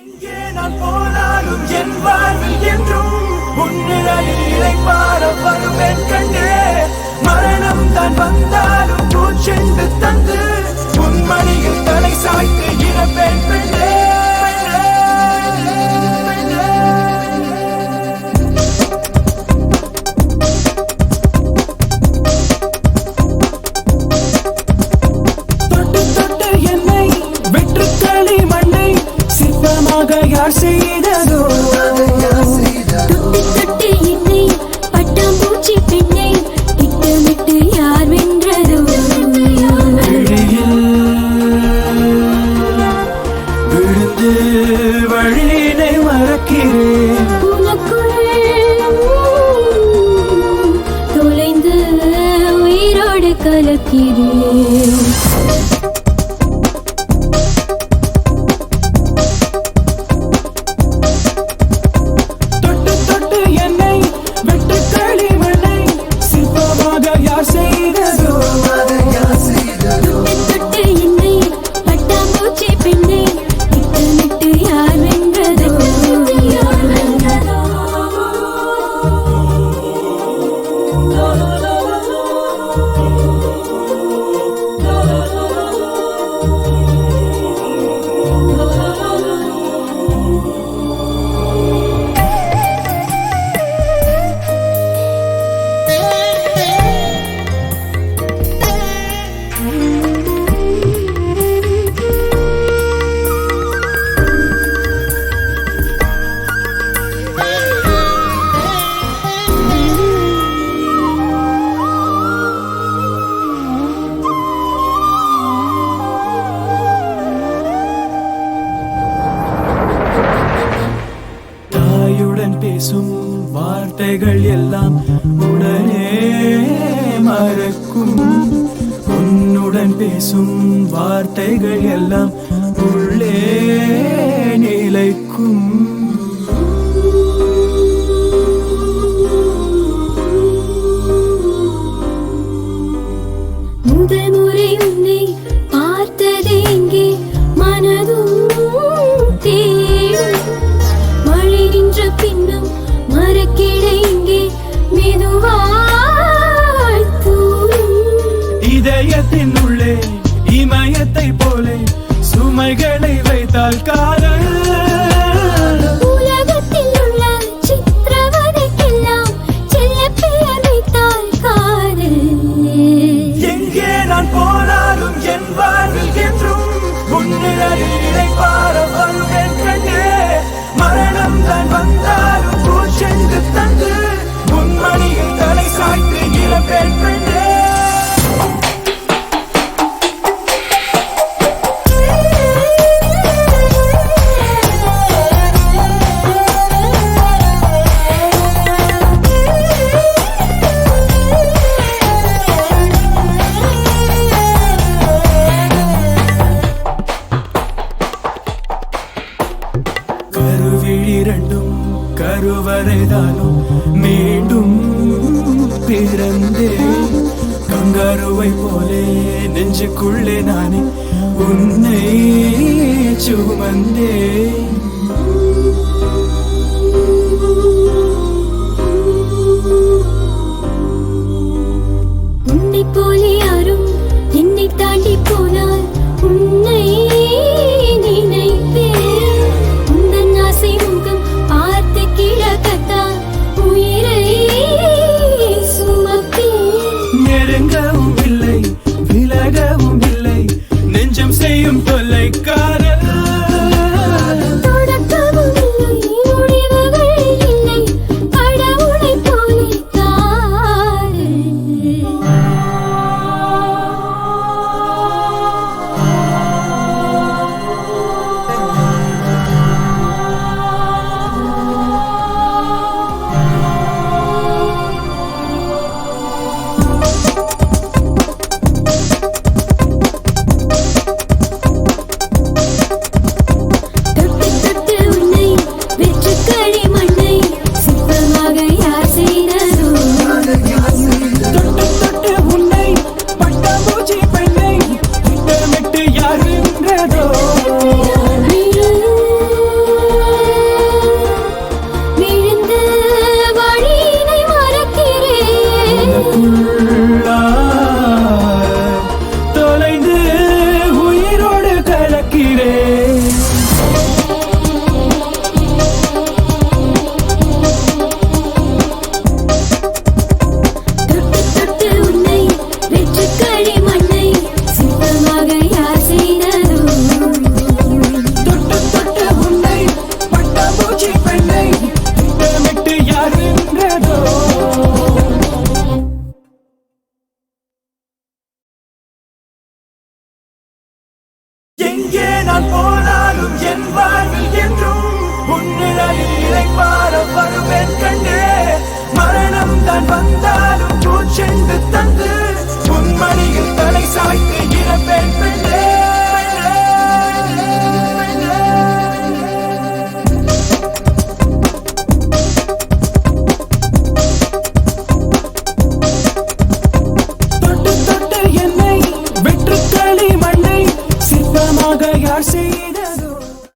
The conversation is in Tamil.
எங்கே நான் போனாலும் என் அது யார் செய்ததோ? வழியினை மறக்கிறேன். தொலைந்து உயிரோடு கலக்கிறேன். குறைகள் எல்லாம் உடனே மறக்கும். உன்னுடன் பேசும் வார்த்தைகள் எல்லாம் உள்ளே நிலைக்கும். ቃል ቃል கருவிழிரண்டும் கருவறைதானும் மீண்டும் பிறந்தே கங்காருவை போலே நெஞ்சுக்குள்ளே நானே உன்னை சுமந்தே. உன்னை போலே எங்கே நான் போனாலும் என் வாழ்வில் என்றும் உன்னிலையில் இழைப்பார வருவேன் கண்டே. மரணம் தான் வந்த